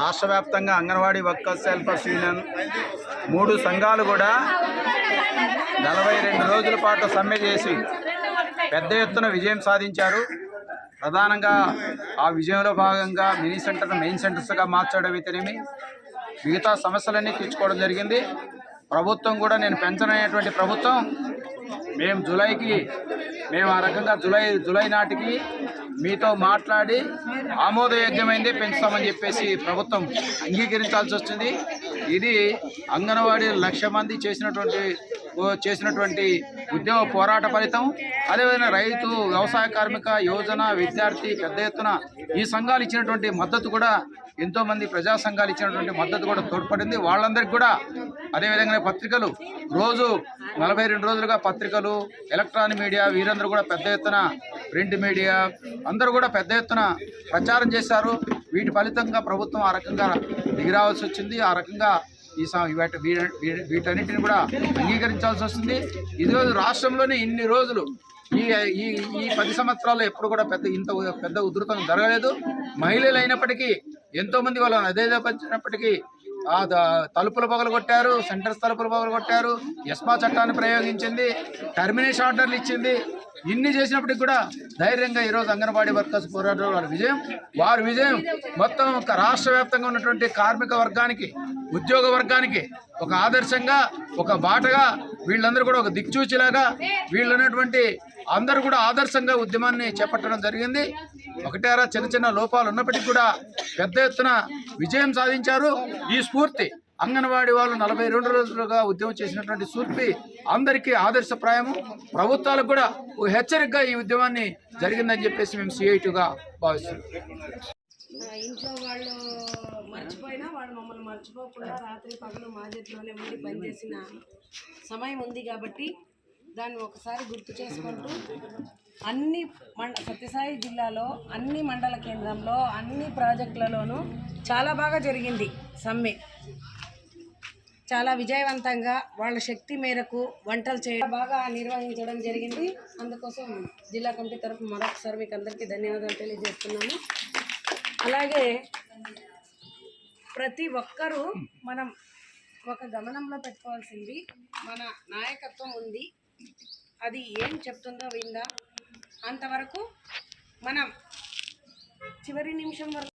రాష్ట్ర వ్యాప్తంగా anganwadi workers helpers union. మూడు సంఘాలు కూడా నలభై రెండు రోజుల పాటు సమ్మె చేసి పెద్ద ఎత్తున విజయం సాధించారు. ప్రధానంగా ఆ విజయంలో భాగంగా మినీ సెంటర్ను మెయిన్ సెంటర్స్గా మార్చడం అయితేనేమి మిగతా సమస్యలన్నీ తీర్చుకోవడం జరిగింది. ప్రభుత్వం కూడా నేను పెంచననేటువంటి ప్రభుత్వం మేము జూలైకి మేము ఆ రకంగా జూలై జూలై నాటికి మీతో మాట్లాడి ఆమోదయోగ్యమైందే పెంచుతామని చెప్పేసి ప్రభుత్వం అంగీకరించాల్సి వచ్చింది ఇది అంగన్వాడీ లక్ష మంది చేసినటువంటి చేసినటువంటి ఉద్యమ పోరాట ఫలితం. అదేవిధంగా రైతు వ్యవసాయ కార్మిక యువజన విద్యార్థి పెద్ద ఎత్తున ఈ సంఘాలు ఇచ్చినటువంటి మద్దతు కూడా ఎంతోమంది ప్రజా సంఘాలు ఇచ్చినటువంటి మద్దతు కూడా తోడ్పడింది. వాళ్ళందరికీ కూడా అదేవిధంగా పత్రికలు. రోజు నలభై రెండు రోజులుగా పత్రికలు ఎలక్ట్రానిక్ మీడియా వీరందరూ కూడా పెద్ద ఎత్తున ప్రింట్ మీడియా అందరూ కూడా పెద్ద ఎత్తున ప్రచారం చేశారు. వీటి ఫలితంగా ప్రభుత్వం ఆ రకంగా దిగిరావాల్సి వచ్చింది. ఆ రకంగా ఈ స- వీటి వీటన్నిటిని కూడా అంగీకరించాల్సి వస్తుంది. ఇది రోజు రాష్ట్రంలోనే ఇన్ని రోజులు ఈ ఈ ఈ పది సంవత్సరాలు ఎప్పుడు కూడా పెద్ద ఇంత పెద్ద ఉధృతం జరగలేదు. మహిళలు అయినప్పటికీ ఎంతోమంది వాళ్ళని అదేదపరిచినప్పటికీ తలుపులు పగలు కొట్టారు సెంటర్స్ తలుపులు పగలు కొట్టారు ఎస్మా చట్టాన్ని ప్రయోగించింది టర్మినేషన్ ఆర్డర్లు ఇచ్చింది. ఇన్ని చేసినప్పటికి కూడా ధైర్యంగా ఈరోజు అంగన్వాడీ వర్కర్స్ పోరాటం వారి విజయం. వారి విజయం. మొత్తం ఒక రాష్ట్ర వ్యాప్తంగా ఉన్నటువంటి కార్మిక వర్గానికి ఉద్యోగ వర్గానికి ఒక ఆదర్శంగా ఒక బాటగా వీళ్ళందరూ కూడా ఒక దిక్చూచిలాగా వీళ్ళు ఉన్నటువంటి అందరూ కూడా ఆదర్శంగా ఉద్యమాన్ని చేపట్టడం జరిగింది. ఒకటేరా చిన్న చిన్న లోపాలు ఉన్నప్పటికీ కూడా పెద్ద ఎత్తున విజయం సాధించారు. ఈ స్ఫూర్తి అంగన్వాడీ వాళ్ళు నలభై రెండు రోజులుగా ఉద్యమం చేసినటువంటి స్ఫూర్తి అందరికీ ఆదర్శప్రాయము. ప్రభుత్వాలకు కూడా ఓ హెచ్చరికగా ఈ ఉద్యమాన్ని జరిగిందని చెప్పేసి మేము సిఐటిగా భావిస్తున్నాం. ఇంట్లో వాళ్ళు మర్చిపోయినా వాళ్ళు మమ్మల్ని మర్చిపోకుండా రాత్రి పగలు మా చేతిలోనే ఉండి పనిచేసిన సమయం ఉంది కాబట్టి దాన్ని ఒకసారి గుర్తు చేసుకుంటూ అన్ని మండ సత్యసాయి జిల్లాలో అన్ని మండల కేంద్రంలో అన్ని ప్రాజెక్టులలోనూ చాలా బాగా జరిగింది సమ్మె. చాలా విజయవంతంగా వాళ్ళ శక్తి మేరకు వంటలు చేయడం బాగా నిర్వహించడం జరిగింది. అందుకోసం జిల్లా కమిటీ తరఫు మరొకసారి మీకు అందరికీ ధన్యవాదాలు తెలియజేస్తున్నాము అలాగే ప్రతి ఒక్కరూ మనం ఒక గమనంలో పెట్టుకోవాల్సింది మన నాయకత్వం ఉంది. అది ఏం చెప్తుందో విందా? అంతవరకు మనం చివరి నిమిషం వరకు